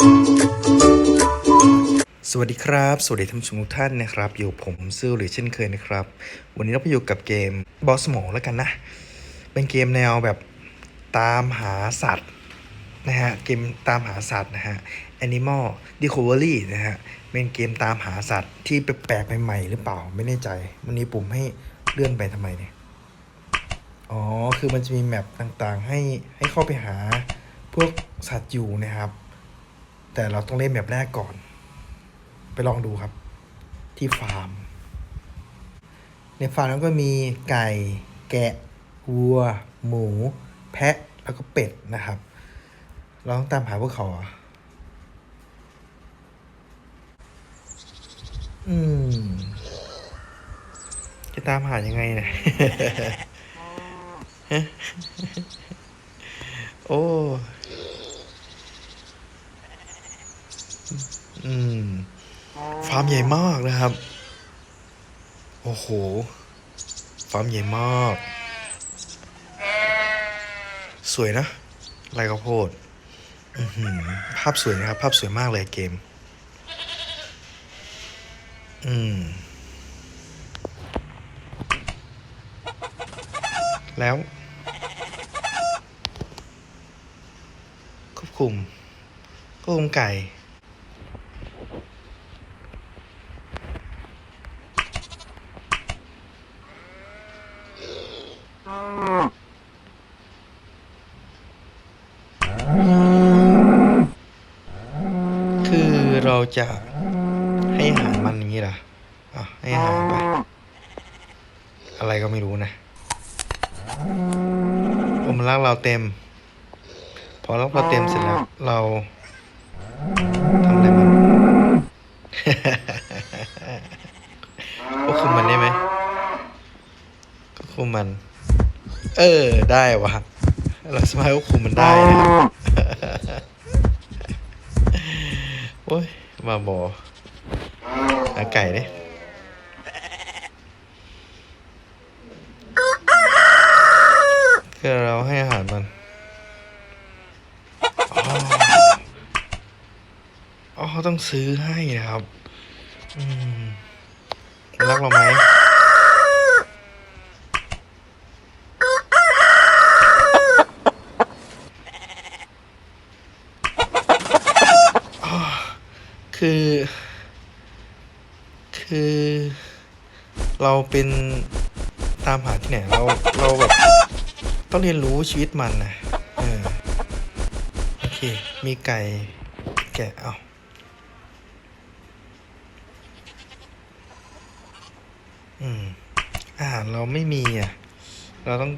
สวัสดีครับ สวัสดีท่านผู้ชมทุกท่านนะครับ อยู่ผมซิลหรือเช่นเคยนะครับ วันนี้เราไปอยู่กับเกมบอสโมอแล้วกันนะ เป็นเกมแนวแบบตามหาสัตว์นะฮะ เกมตามหาสัตว์นะฮะ Animal Discovery นะฮะ เป็นเกมตามหาสัตว์ที่แปลกใหม่ๆหรือเปล่า ไม่แน่ใจ วันนี้ปุ่มให้เลื่อนไปทำไมเนี่ย อ๋อ คือมันจะมีแมปต่างๆ ให้ให้เข้าไปหาพวกสัตว์อยู่นะครับ แต่เราต้องเล่นแมปแรกก่อน ไปลองดูครับ ที่ฟาร์ม ในฟาร์มนั้นก็มีไก่ แกะ วัว หมู แพะแล้วก็เป็ดนะครับ เราต้องตามหาพวกเขาอืม จะตามหายังไงเนี่ยโอ้ อืมฟาร์มใหญ่มากนะครับ โอ้โห ฟาร์มใหญ่มาก สวยนะไรข้าวโพดภาพสวยนะครับ ภาพสวยมากเลยเกม อืม แล้วควบคุมควบคุมไก่ คือ เราจะให้อาหารมันอย่างนี้เหรออะให้อาหารไป อะไรก็ไม่รู้นะโอมรักเราเต็ม พอรักเราเต็มเสร็จแล้วเราทำอะไรมันก็คุมมันได้ไหมก็คุมมัน เออ ได้วะเราสามารถควบคุมมันได้นะครับ โอ้ย มาบออาไก่เนี่ยคือเราให้อาหารมันอ๋อต้องซื้อให้นะครับ อืม รักเราไหม คือ คือ เราเป็นตามหาที่ไหนเราเราแบบต้องเรียนรู้ชีวิตมันนะเออโอเค มีไก่ แกะเอาอืมอาหารเราไม่มีอะ เราต้อง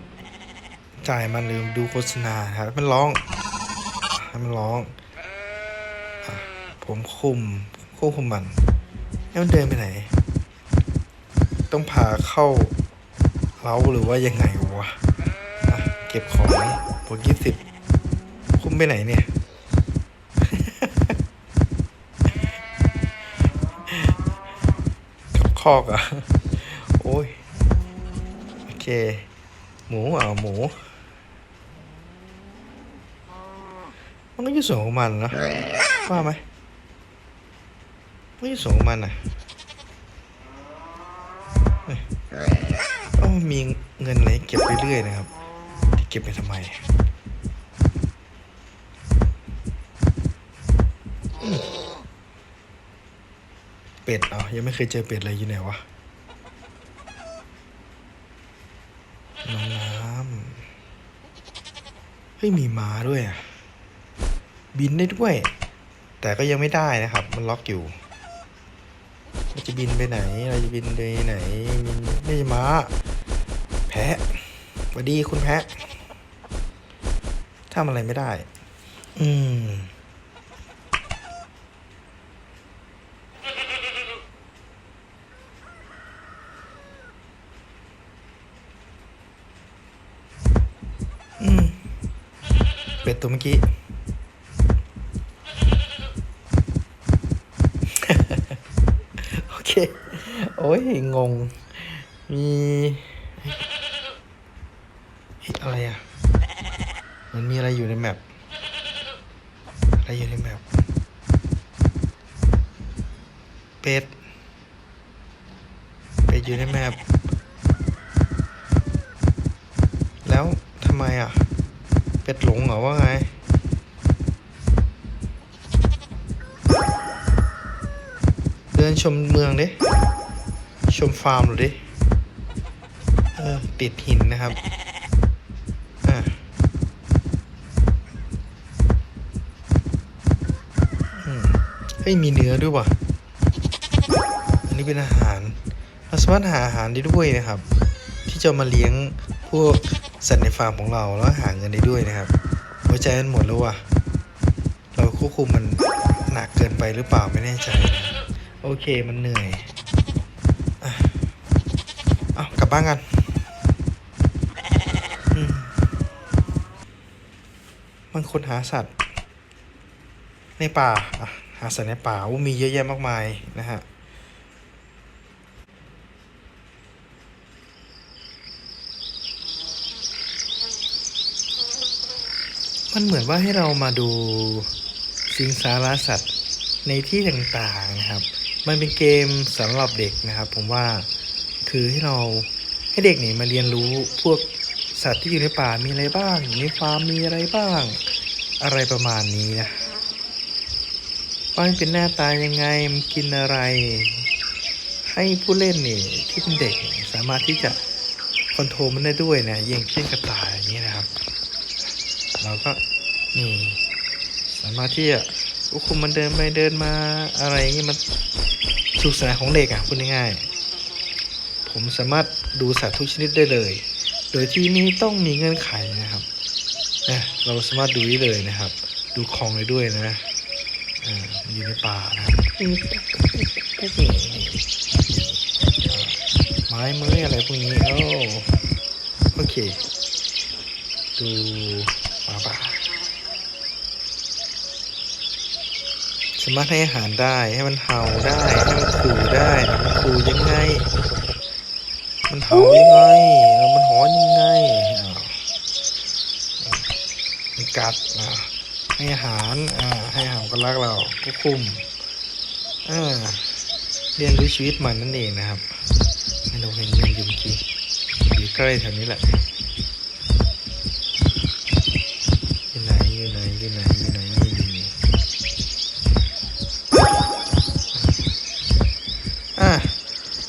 จ่ายมันหรือดูโฆษณาครับให้มันร้องให้มันร้อง ผมคุมควบคุมมันให้มันเดินไปไหน ต้องพาเข้าเล้าหรือว่ายังไงวะะเก็บของบวกยี่สิบคุมไปไหนเนี่ยกับคอกอะโอ้ย โอเค หมูเอาหมูมันก็อยู่ส่วนของมันนะว่าไหม ไม่ส่งมันอะเอ้ยต้อมีเงินอะไรเก็บเรื่อยๆนะครับ ที่เก็บไปทำไมอืมเป็ดอะยังไม่เคยเจอเป็ดเลยอยู่ไหนวะน้องน้ำเฮ้ยมีม้าด้วยอะบินได้ด้วย แต่ก็ยังไม่ได้นะครับ มันล็อกอยู่ เราจะบินไปไหน เราจะบินไปไหนบินไม่ใช่ม้า แพะสวัสดีคุณแพะทำอะไรไม่ได้ อืมอืมเป็ดตัวเมื่อกี้ โอ้ย งง มีอะไรอะ มันมีอะไรอยู่ในแมปอะไรอยู่ในแมปเป็ดเป็ดอยู่ในแมปแล้วทำไมอะ เป็ดหลงเหรอว่าไง ดินชมเมืองดิ ชมฟาร์มดูดิ เออ ติดหินนะครับอะอืมเฮ้ยมีเนื้อด้วยว่ะ อันนี้เป็นอาหาร เราสามารถหาอาหารได้ด้วยนะครับ ที่จะมาเลี้ยงพวกสัตว์ในฟาร์มของเราแล้วหาเงินได้ด้วยนะครับหัวใจมันหมดแล้วว่ะ เราควบคุมมันหนักเกินไปหรือเปล่าไม่แน่ใจนะ โอเคมันเหนื่อยเอากลับบ้านกันมันค้นหาสัตว์ ในป่าอะหาสัตว์ในป่าอู้มีเยอะแยะมากมายนะฮะมันเหมือนว่าให้เรามาดูสิงสาราสัตว์ในที่ต่างๆนะครับ มันเป็นเกมสำหรับเด็กนะครับ ผมว่าคือให้เราให้เด็กนี่มาเรียนรู้พวกสัตว์ที่อยู่ในป่ามีอะไรบ้างอยู่ในฟาร์มมีอะไรบ้าง อะไรประมาณนี้นะว่ามันเป็นหน้าตายังไงมันกินอะไร ให้ผู้เล่นนี่ที่เป็นเด็กสามารถที่จะคอนโทรลมันได้ด้วยนะอย่างเช่นกระต่ายอย่างนี้นะครับ เราก็นี่สามารถที่จะ ควบคุมมันเดินไปเดินมาอะไรอย่างนี้มันสุขสนานของเด็กอะพูดง่ายๆผมสามารถดูสัตว์ทุกชนิดได้เลย โดยที่ไม่ต้องมีเงื่อนไขนะครับนะเราสามารถดูได้เลยนะครับ ดูคลองได้ด้วยนะอ่าอยู่ในป่านะครับไม้เมยอะไรพวกนี้โอ้โอเค ดูป่าป่าสามารถให้อาหารได้ ให้มันเห่าได้ ให้มันขู่ได้มันขู่ยังไง มันเห่ายังไงมันหอนยังไงมันกัดอ่าให้อาหารอ่าให้อาหารก็รักเราควบคุมอ่าเรียนรู้ชีวิตมันนั่นเองนะครับให้เราเห็นมันอยู่เมื่อกี้อยู่ใกล้แถวนี้แหละ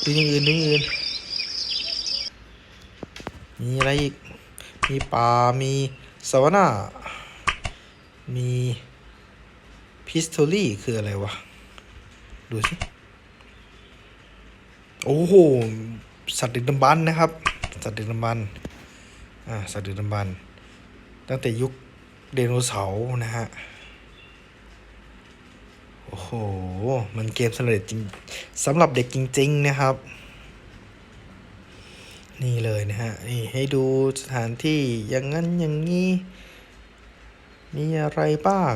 ดูอย่างอื่นดูอย่างอื่น มีอะไรอีก มีป่า มีสวนามีพิสโตลี่คืออะไรวะ ดูสิ โอ้โห สัตว์ดึกดำบรรนะครับ สัตว์ดึกดำบรรอ่า สัตว์ดึกดำบรรตั้งแต่ยุคไดโนเสาร์นะฮะ โอ้โห มันเกมสำเร็จจริงสำหรับเด็กจริง ๆ นะครับ นี่เลยนะฮะ นี่ให้ดูสถานที่อย่างนั้นอย่างนี้ มีอะไรบ้าง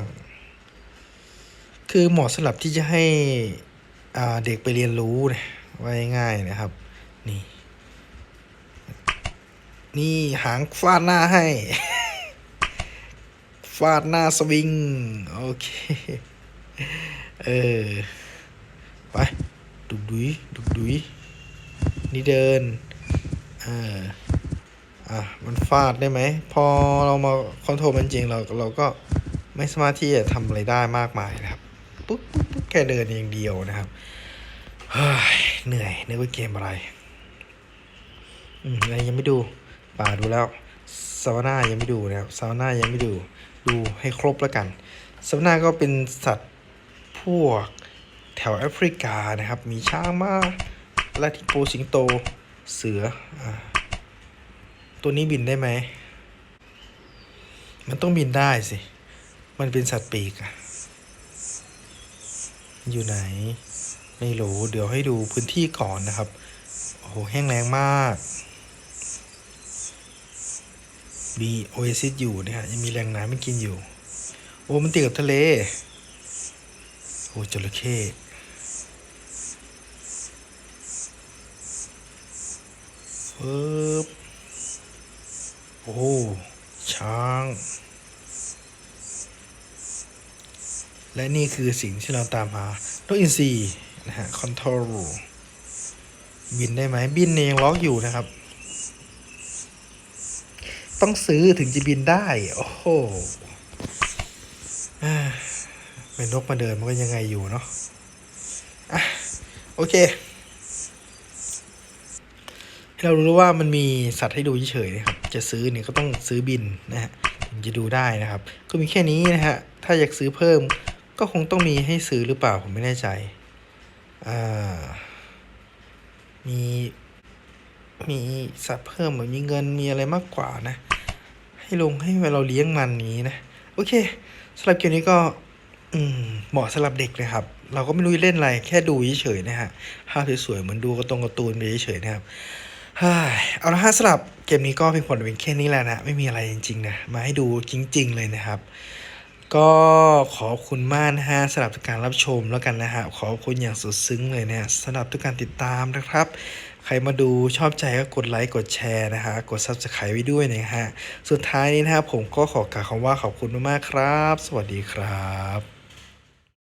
คือเหมาะสำหรับที่จะให้อาเด็กไปเรียนรู้นะไว้ง่ายนะครับ นี่ นี่หางฟาดหน้าให้ ฟาดหน้าสวิง โอเค เออ ไป ดุกดุยดุกดุยนี่เดิน เออ อะ มันฟาดได้ไหม พอเรามาคอนโทรลมันจริงเราเราก็ไม่สามารถที่จะทำอะไรได้มากมายนะครับ ปุ๊บปุ๊บปุ๊บแค่เดินอย่างเดียวนะครับเฮ้ยเหนื่อยนึกว่าเกมอะไร อืมอะไรยังไม่ดู ป่าดูแล้วซาวน่ายังไม่ดูนะครับซาวน่ายังไม่ดู ดูให้ครบแล้วกันซาวน่าก็เป็นสัตว์ พวกแถวแอฟริกานะครับ มีช้างมาลาทิโปสิงโตเสืออตัวนี้บินได้ไหม มันต้องบินได้สิ มันเป็นสัตว์ปีกอะอยู่ไหน ไม่รู้ เดี๋ยวให้ดูพื้นที่ก่อนนะครับ โอ้โห แห้งแล้งมาก มีโอเอซิสอยู่นะฮะยังมีแหล่งน้ำไม่กินอยู่ โอ้มันติดกับทะเล โอ้จระเข้ปึ๊บโอ้ ช้าง และนี่คือสิ่งที่เราตามหานกอินทรีนะฮะ control บินได้ไหมบินเนี่ยยังล็อกอยู่นะครับ ต้องซื้อถึงจะบินได้ โอ้โห เป็นนกมาเดินมันก็ยังไงอยู่เนาะอะโอเค เรารู้ว่ามันมีสัตว์ให้ดูเฉยๆนะครับ จะซื้อเนี่ยก็ต้องซื้อบินนะฮะถึงจะดูได้นะครับ ก็มีแค่นี้นะฮะ ถ้าอยากซื้อเพิ่มก็คงต้องมีให้ซื้อหรือเปล่าผมไม่แน่ใจ อ่า มี มีสัตว์เพิ่มเหมือนมีเงินมีอะไรมากกว่านะ ให้ลงให้เราเลี้ยงมันนี้นะ โอเคสำหรับเกมนี้ก็ อืมเหมาะสำหรับเด็กนะครับ เราก็ไม่รู้จะเล่นอะไรแค่ดูเฉยๆนะฮะภาพสวยๆเหมือนดูกร์ตงการ์ตูนไปเฉยๆนะครับเอาละฮะสำหรับเกมนี้ก็เพียงผลเป็นแค่นี้แหละนะไม่มีอะไรจริงๆนะมาให้ดูจริง ๆ เลยนะครับ ก็ขอบคุณมากนะฮะสำหรับการรับชมแล้วกันนะฮะขอบคุณอย่างสุดซึ้งเลยเนะฮะสำหรับทุกการติดตามนะครับ ใครมาดูชอบใจก็กดไลค์กดแชร์นะฮะกด subscribe ไว้ด้วยนะฮะสุดท้ายนี้นะครับผมก็ขอกล่าวคำว่าขอบคุณมากๆครับ สวัสดีครับ